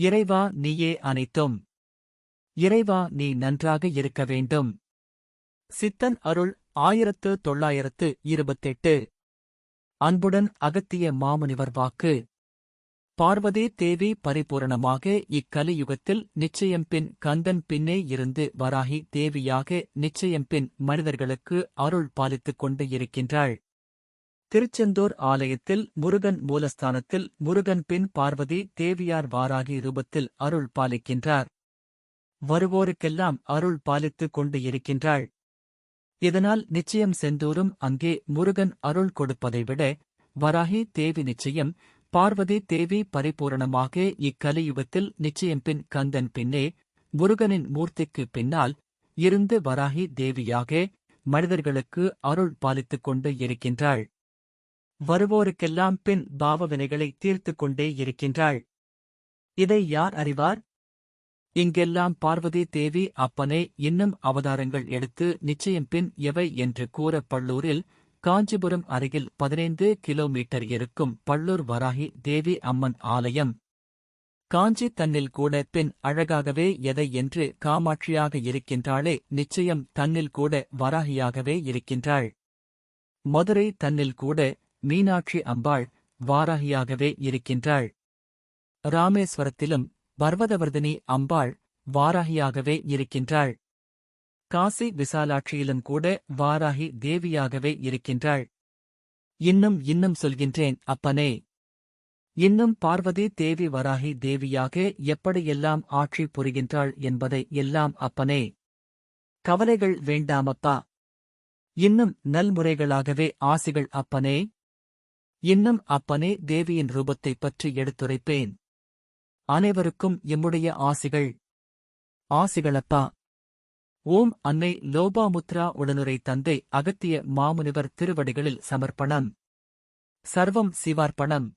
இறைவா நீயே அனைத்தும். இறைவா நீ நன்றாக இருக்க வேண்டும். சித்தன் அருள் ஆயிரத்து தொள்ளாயிரத்து இருபத்தெட்டு. அன்புடன் அகத்திய மாமுனிவர் வாக்கு. பார்வதி தேவி பரிபூரணமாக இக்கலியுகத்தில் நிச்சயம் பின் கந்தன் பின்னே இருந்து வராகி தேவியாக நிச்சயம் பின் மனிதர்களுக்கு அருள் பாலித்துக் கொண்டு இருக்கின்றாள். திருச்செந்தூர் ஆலயத்தில் முருகன் மூலஸ்தானத்தில் முருகன் பின் பார்வதி தேவியார் வாராகி ரூபத்தில் அருள் பாலிக்கின்றார். வருவோருக்கெல்லாம் அருள் பாலித்துக் கொண்டு இருக்கின்றாள். இதனால் நிச்சயம் செந்தூரும் அங்கே முருகன் அருள் கொடுப்பதை விட வராகி தேவி நிச்சயம் பார்வதி தேவி பரிபூரணமாக இக்கலியுகத்தில் நிச்சயம் பின் கந்தன் பின்னே முருகனின் மூர்த்திக்கு பின்னால் இருந்து வராகி தேவியாக மனிதர்களுக்கு அருள் பாலித்துக் கொண்டு இருக்கின்றாள். வருவோருக்கெல்லாம் பின் பாவவினைகளை தீர்த்துக் கொண்டே இருக்கின்றாள். இதை யார் அறிவார்? இங்கெல்லாம் பார்வதி தேவி அப்பனே இன்னும் அவதாரங்கள் எடுத்து நிச்சயம் பின் எவை என்று கூற பள்ளூரில் காஞ்சிபுரம் அருகில் பதினைந்து கிலோமீட்டர் இருக்கும் பள்ளூர் வராகி தேவி அம்மன் ஆலயம். காஞ்சி தன்னில் கூட பின் அழகாகவே எதை என்று காமாட்சியாக இருக்கின்றாளே நிச்சயம் தன்னில் கூட வராகியாகவே இருக்கின்றாள். மதுரை தன்னில் கூட மீனாட்சி அம்பாள் வாராகியாகவே இருக்கின்றாள். ராமேஸ்வரத்திலும் பர்வதவர்தினி அம்பாள் வாராகியாகவே இருக்கின்றாள். காசி விசாலாட்சியிலும் கூட வாராகி தேவியாகவே இருக்கின்றாள். இன்னும் இன்னும் சொல்கின்றேன் அப்பனே. இன்னும் பார்வதி தேவி வராகி தேவியாக எப்படியெல்லாம் ஆட்சி புரிகின்றாள் என்பதை எல்லாம் அப்பனே. கவலைகள் வேண்டாமப்பா இன்னும் நல்முறைகளாகவே ஆசிகள் அப்பனே. இன்னும் அப்பனே தேவியின் ரூபத்தைப் பற்றி எடுத்துரைப்பேன். அனைவருக்கும் எம்முடைய ஆசிகள். ஆசிகளப்பா. ஓம் அன்னை லோபாமுத்ரா உடனுரை தந்தை அகத்திய மாமுனிவர் திருவடிகளில் சமர்ப்பணம். சர்வம் சிவார்ப்பணம்.